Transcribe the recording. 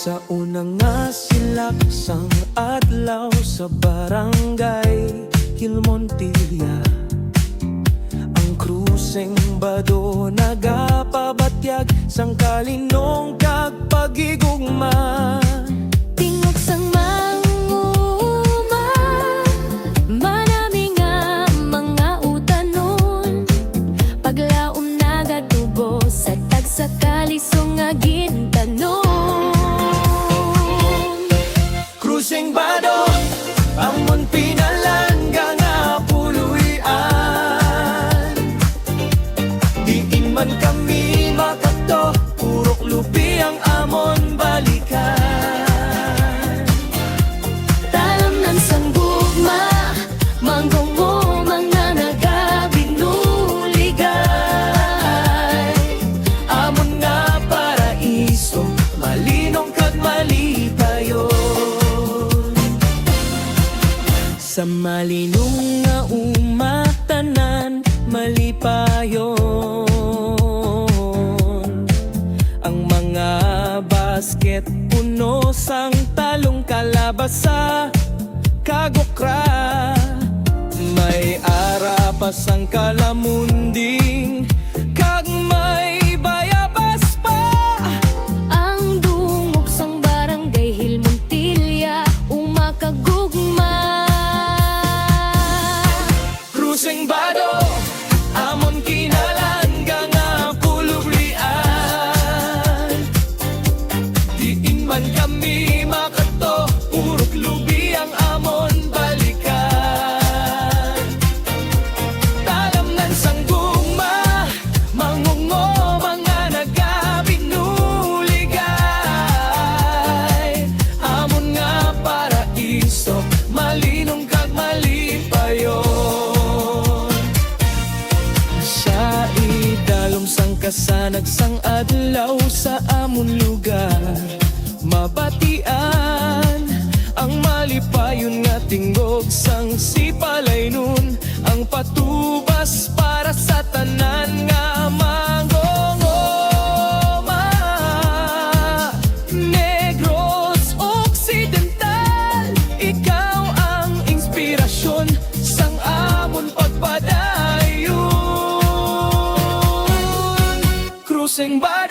Sa unang nga silak sang adlaw sa barangay Hilmontilla Ang kruseng bado nagapabatyag sang kalinong kag man kami makato Purok lupi ang amon balikan. Talam ng sanggugma Manggungo mga nagabinuligay Amon nga paraiso Malinong kag malipayon Sa malinong nga umatanan Malipayon sang talong kalabasa Kagokra May arapas ang kalamunding Kasanag sang adlaw sa amon lugar. Mapatian ang malipayon nga tingog sang sipalay nun. Ang patubas para sing.